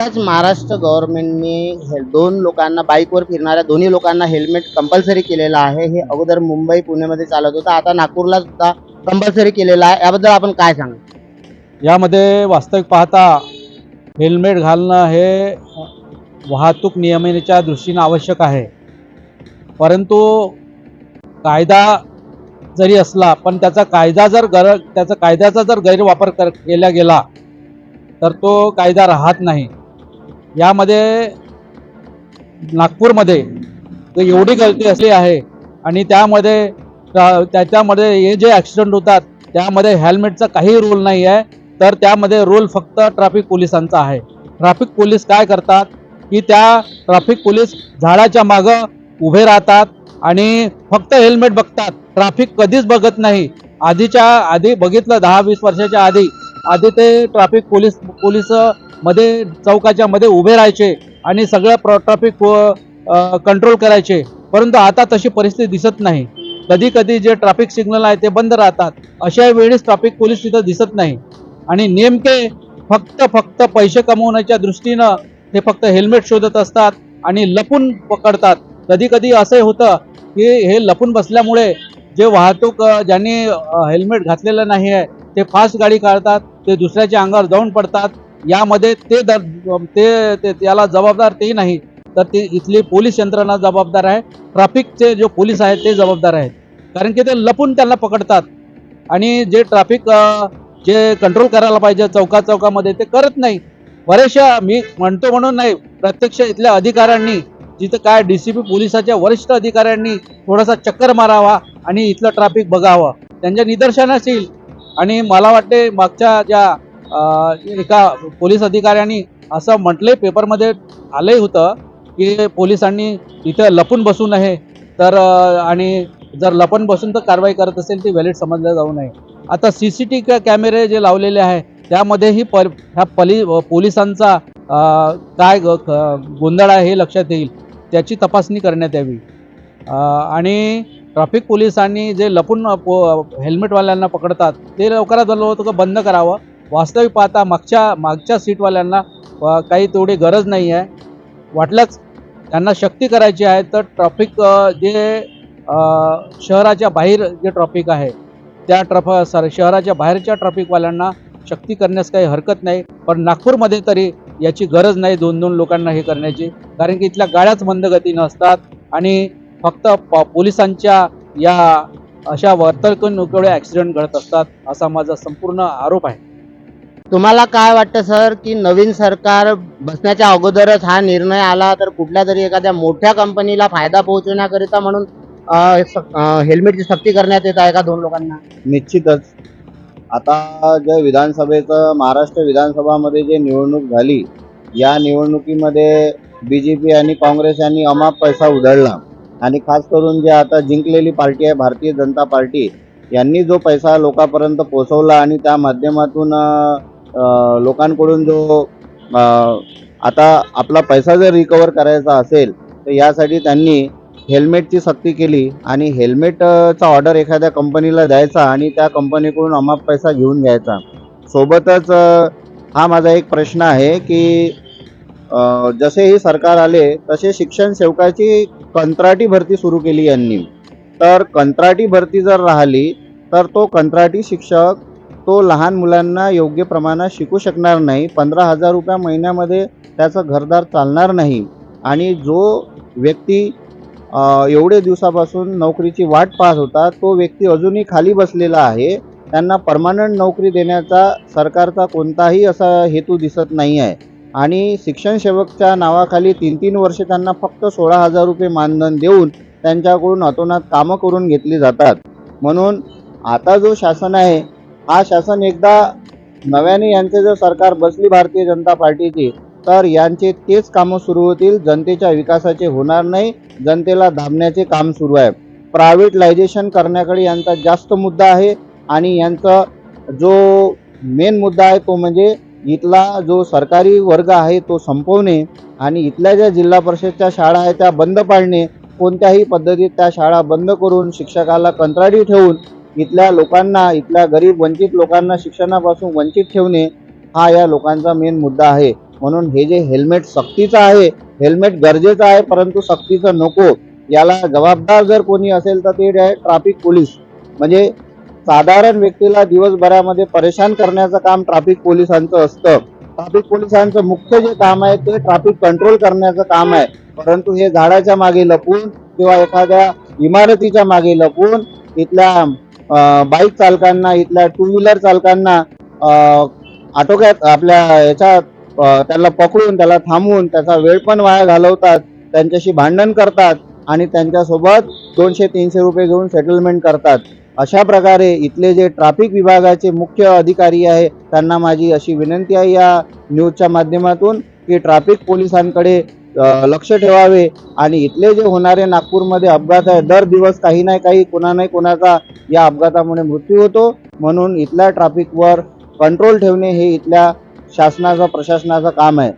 आज महाराष्ट्र गव्हर्नमेंटने हे दोन लोकांना बाईकवर फिरणाऱ्या दोन्ही लोकांना हेल्मेट कंपल्सरी केलेलं आहे. हे अगोदर मुंबई पुण्यामध्ये चालत होतं आता नागपूरला सुद्धा कंपल्सरी केलेलं आहे. याबद्दल आपण काय सांगा यामध्ये वास्तविक पाहता हेल्मेट घालणं हे वाहतूक नियमनेच्या दृष्टीनं आवश्यक आहे. परंतु कायदा जरी असला पण त्याचा कायदा जर गर त्याचा कायद्याचा जर गैरवापर कर केला गेला तर तो कायदा राहत नाही. यामध्ये नागपूरमध्ये एवढी गर्दी असली आहे आणि त्यामध्ये त्या- त्याच्यामध्ये हे जे ॲक्सिडेंट होतात त्यामध्ये हेल्मेटचा काही रोल नाही आहे. तर त्यामध्ये रोल फक्त ट्रॅफिक पोलिसांचा आहे. ट्रॅफिक पोलीस काय करतात? की त्या ट्रॅफिक पोलीस झाडाच्या मागं उभे राहतात आणि फक्त हेल्मेट बघतात. ट्रॅफिक कधीच बघत नाही. आधीच्या आधी बघितलं दहा वीस वर्षाच्या आधी आधी ते ट्रॅफिक पोलीस पोलीसमध्ये चौकाच्या मध्ये उभे राहायचे आणि सगळं ट्राफिक ट्रॅफिक कंट्रोल करायचे. परंतु आता तशी परिस्थिती दिसत नाही. कधी कधी जे ट्रॅफिक सिग्नल आहे ते बंद राहतात. अशा वेळेस ट्रॅफिक पोलीस तिथं दिसत नाही. आणि नेमके फक्त फक्त पैसे कमवण्याच्या दृष्टीनं ते फक्त हेल्मेट शोधत असतात आणि लपून पकडतात. कधी कधी असंही होतं की हे लपून बसल्यामुळे जे वाहतूक ज्यांनी हेल्मेट घातलेलं नाही आहे ते फास्ट गाडी काढतात ते दुसऱ्याच्या अंगावर जाऊन पडतात. यामध्ये ते दर ते ते- त्याला जबाबदार ते नाही. तर ते इथली पोलीस यंत्रणा जबाबदार आहे. ट्रॅफिकचे जे पोलीस आहेत ते जबाबदार आहेत. कारण की ते लपून त्यांना पकडतात. आणि जे ट्रॅफिक जे कंट्रोल करायला पाहिजे चौका चौकामध्ये ते करत नाही. बरेचशा मी म्हणतो म्हणून नाही प्रत्यक्ष इथल्या अधिकाऱ्यांनी जिथं काय डी सी पी पोलिसाच्या वरिष्ठ अधिकाऱ्यांनी थोडासा चक्कर मारावा आणि इथलं ट्रॅफिक बघावं. त्यांच्या निदर्शनास येईल. आणि मला वाटते मागच्या ज्या एका पोलीस अधिकाऱ्यांनी असं म्हटलंय पेपरमध्ये आलंही होतं की पोलिसांनी इथं लपून बसू नये. तर आणि जर लपून बसून तर कारवाई करत असेल ती व्हॅलिड समजलं जाऊ नये. आता सी सी टी कॅमेरे जे लावलेले आहे त्यामध्येही प ह्या पली पोलिसांचा काय ग- गोंधळ आहे हे लक्षात येईल. त्याची तपासणी करण्यात यावी. आणि ट्रॅफिक पोलिसांनी जे लपून पो हेल्मेटवाल्यांना पकडतात ते लवकरात लवकर बंद करावं. वास्तविक पाहता मागच्या मागच्या सीटवाल्यांना काही तेवढी गरज नाही आहे वाटल्याच त्यांना शक्ती करायची आहे तर ट्रॅफिक जे शहराच्या बाहेर जे ट्रॅफिक आहे त्या ट्रफ सॉरी शहराच्या बाहेरच्या ट्रॅफिकवाल्यांना शक्ती करण्यास काही हरकत नाही. पण नागपूरमध्ये तरी याची गरज नाही दोन दोन लोकांना हे करण्याची कारण की इथल्या गाड्याच मंदगतीनं असतात आणि फक्त प पोलिसांच्या या अशा वर्तणूकीन एवढे ॲक्सिडेंट घडत असतात असा माझा संपूर्ण आरोप आहे. तुम्हाला काय वाटतं सर की नवीन सरकार बसण्याच्या अगोदरच हा निर्णय आला तर कुठल्या तरी एखाद्या मोठ्या कंपनीला फायदा पोहोचवण्याकरिता म्हणून हेल्मेटची सक्ती करण्यात येत आहे का दोन लोकांना? निश्चितच. आता जे विधानसभेचं महाराष्ट्र विधानसभामध्ये जे निवडणूक झाली या निवडणुकीमध्ये बी जे पी आणि काँग्रेस यांनी अमाप पैसा उधळला. आणि खास करून जे आता जिंकलेली पार्टी आहे भारतीय जनता पार्टी यांनी जो पैसा लोकांपर्यंत पोहोचवला आणि त्या माध्यमातून लोकांकडून जो आता आपला पैसा जर रिकवर करायचा असेल तर यासाठी त्यांनी हेल्मेटची सक्ती केली आणि हेल्मेटचा ऑर्डर एखाद्या कंपनीला द्यायचा आणि त्या कंपनीकडून अमाप पैसा घेऊन घ्यायचा. सोबतच हा माझा एक प्रश्न आहे की जसे ही सरकार आले तसे शिक्षण सेवकाची कंत्राटी भरती सुरू केली यांनी. तर कंत्राटी भरती जर राहिली तर तो कंत्राटी शिक्षक तो लहान मुलांना योग्य प्रमाणात शिकू शकणार नाही. पंधरा हजार रुपया महिन्यामध्ये त्याचं घरदार चालणार नाही. आणि जो व्यक्ती एवढे दिवसापासून नोकरीची वाट पाहत होता तो व्यक्ती अजूनही खाली बसलेला आहे. त्यांना परमानंट नोकरी देण्याचा सरकारचा कोणताही असा हेतू दिसत नाही आहे आणि शिक्षण सेवकच्या नावाखाली तीन तीन वर्षे त्यांना फक्त सोळा हजार रुपये मानधन देऊन त्यांच्याकडून अतोनात कामं करून घेतली जातात. म्हणून आता जो शासन आहे हा शासन एकदा नव्याने यांचे जर सरकार बसली भारतीय जनता पार्टीची तर यांचे तेच कामं सुरू होतील. जनतेच्या विकासाचे होणार नाही. जनतेला दाबण्याचे काम सुरू आहे. प्रायव्हेटलायझेशन करण्याकडे यांचा जास्त मुद्दा आहे आणि यांचा जो मेन मुद्दा आहे तो म्हणजे इथला जो सरकारी वर्ग आहे तो संपवणे आणि इथल्या ज्या जिल्हा परिषदच्या शाळा आहेत त्या बंद पाडणे कोणत्याही पद्धतीत त्या शाळा बंद करून शिक्षकाला कंत्राटी ठेवून इथल्या लोकांना इथल्या गरीब वंचित लोकांना शिक्षणापासून वंचित ठेवणे हा या लोकांचा मेन मुद्दा आहे. म्हणून हे जे हेल्मेट सक्तीचं आहे हेल्मेट गरजेचं आहे परंतु सक्तीचं नको. याला जबाबदार जर कोणी असेल तर ते ट्रॅफिक पोलीस म्हणजे साधारण व्यक्तीला दिवसभरामध्ये परेशान करण्याचं काम ट्रॅफिक पोलिसांचं असतं. ट्रॅफिक पोलिसांचं मुख्य जे काम आहे ते ट्रॅफिक कंट्रोल करण्याचं काम आहे. परंतु हे झाडाच्या मागे लपून किंवा एखाद्या इमारतीच्या मागे लपून इथल्या बाईक चालकांना इथल्या टू व्हीलर चालकांना आटोक्यात आपल्या याच्यात त्याला पकडून त्याला थांबवून त्याचा वेळ पण वाया घालवतात त्यांच्याशी भांडण करतात आणि त्यांच्यासोबत दोनशे तीनशे रुपये घेऊन सेटलमेंट करतात. अशा प्रकारे इथले जे ट्रॅफिक विभागाचे मुख्य अधिकारी आहे त्यांना माझी अशी विनंती आहे या न्यूजच्या माध्यमातून की ट्रॅफिक पोलिसांकडे लक्ष ठेवावे आणि इथले जे होणारे नागपूरमध्ये अपघात आहे दर दिवस काही नाही काही कोणा नाही कोणाचा या अपघातामुळे मृत्यू होतो. म्हणून इथल्या ट्रॅफिकवर कंट्रोल ठेवणे हे इथल्या शासनाचं प्रशासनाचं काम आहे.